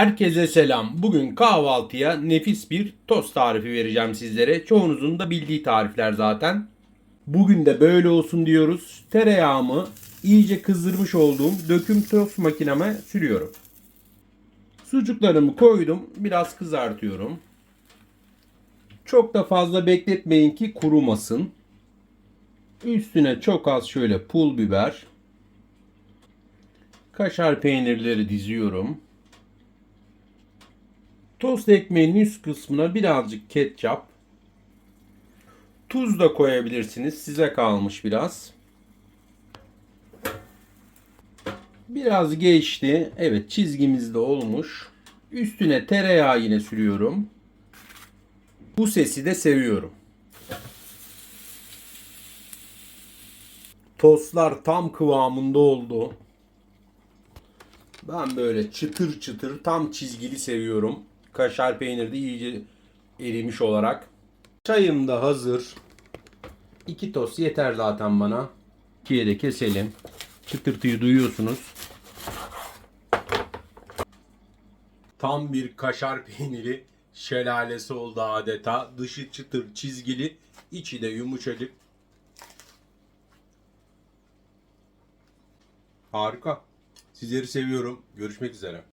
Herkese selam. Bugün kahvaltıya nefis bir tost tarifi vereceğim sizlere. Çoğunuzun da bildiği tarifler zaten. Bugün de böyle olsun diyoruz. Tereyağımı iyice kızdırmış olduğum döküm tost makineme sürüyorum. Sucuklarımı koydum. Biraz kızartıyorum. Çok da fazla bekletmeyin ki kurumasın. Üstüne çok az şöyle pul biber. Kaşar peynirleri diziyorum. Tost ekmeğinin üst kısmına birazcık ketçap. Tuz da koyabilirsiniz. Size kalmış biraz. Biraz geçti. Evet çizgimiz de olmuş. Üstüne tereyağı yine sürüyorum. Bu sesi de seviyorum. Tostlar tam kıvamında oldu. Ben böyle çıtır çıtır tam çizgili seviyorum. Kaşar peynir de iyice erimiş olarak. Çayım da hazır. İki tost yeter zaten bana. İkiye de keselim. Çıtırtıyı duyuyorsunuz. Tam bir kaşar peyniri şelalesi oldu adeta. Dışı çıtır çizgili, içi de yumuşacık. Harika. Sizleri seviyorum. Görüşmek üzere.